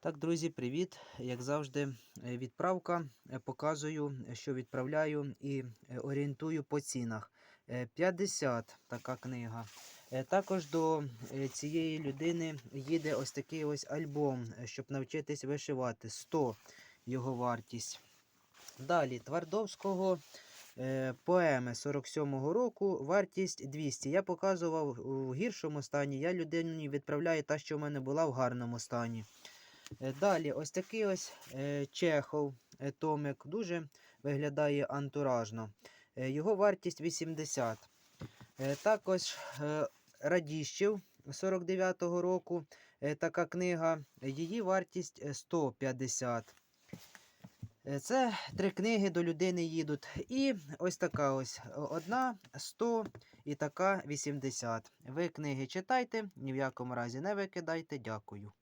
Так, друзі, привіт! Як завжди, е, відправка. Е, Показую, що відправляю і е, орієнтую по цінах. Е, 50 така книга. Е, Також до е, цієї людини їде ось такий ось альбом, е, щоб навчитись вишивати. 100 його вартість. Далі Твардовського е, поеми 47-го року, вартість 200. Я показував у гіршому стані. Я людині відправляю та, що в мене була в гарному стані. Е, Далі, ось такий ось е, Чехов е, томик дуже виглядає антуражно. Його вартість 80. Е, Також Радіщев 49-го року. Така книга. Її вартість е, 150. Е, Це три книги до людини їдуть. І ось така ось одна 100 і така 80. Ви книги читайте, ні в якому разі не викидайте. Дякую.